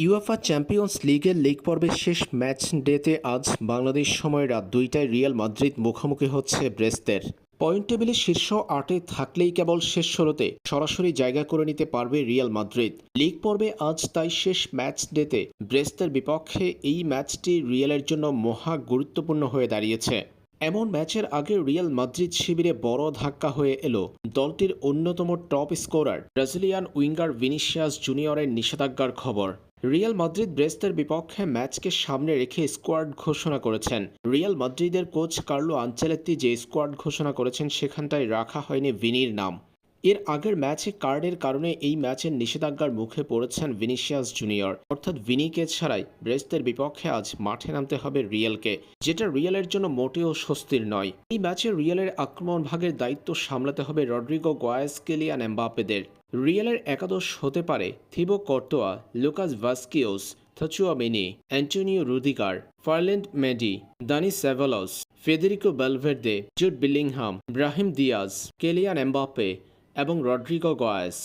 UEFA champions লিগের league পর্বের শেষ ম্যাচ ডেতে আজ বাংলাদেশ সময় রাত দুইটায় রিয়াল মাদ্রিদ মুখোমুখি হচ্ছে ব্রেস্তের। পয়েন্ট টেবিলে শীর্ষ আটে থাকলেই কেবল শেষ ষোলোতে সরাসরি জায়গা করে নিতে পারবে রিয়াল মাদ্রিদ। লিগ পর্বে আজ তাই শেষ ম্যাচ ডেতে ব্রেস্তের বিপক্ষে এই ম্যাচটি রিয়ালের জন্য মহা গুরুত্বপূর্ণ হয়ে দাঁড়িয়েছে। এমন ম্যাচের আগে রিয়াল মাদ্রিদ শিবিরে বড় ধাক্কা হয়ে এলো। দলটির অন্যতম top scorer Brazilian winger Vinicius জুনিয়রের নিষেধাজ্ঞার খবর। রিয়াল মাদ্রিদ ব্রেস্তের বিপক্ষে ম্যাচকে সামনে রেখে স্কোয়াড ঘোষণা করেছেন। রিয়াল মাদ্রিদের কোচ কার্লো আঞ্চেলেত্তি যে স্কোয়াড ঘোষণা করেছেন, সেখানটায় রাখা হয়নি ভিনির নাম। এর আগের ম্যাচে কার্ডের কারণে এই ম্যাচের নিষেধাজ্ঞার মুখে পড়েছেন ভিনিসিয়াস জুনিয়র। অর্থাৎ ভিনিকে ছাড়াই ব্রেস্তের বিপক্ষে আজ মাঠে নামতে হবে রিয়েলকে, যেটা রিয়ালের জন্য মোটেও স্বস্তির নয়। এই ম্যাচে রিয়ালের আক্রমণ ভাগের দায়িত্ব সামলাতে হবে রড্রিগো গোয়াস কেলিয়ান এমবাপেদের রিয়ালের একাদশ হতে পারে Thibaut Courtois, Lucas Vazquez Tchouameni Antonio Rudiger, Ferland Mendy, Dani Ceballos Federico Valverde, Jude Bellingham, Brahim Diaz, Kylian Mbappe এবং রড্রিগো গোয়াস।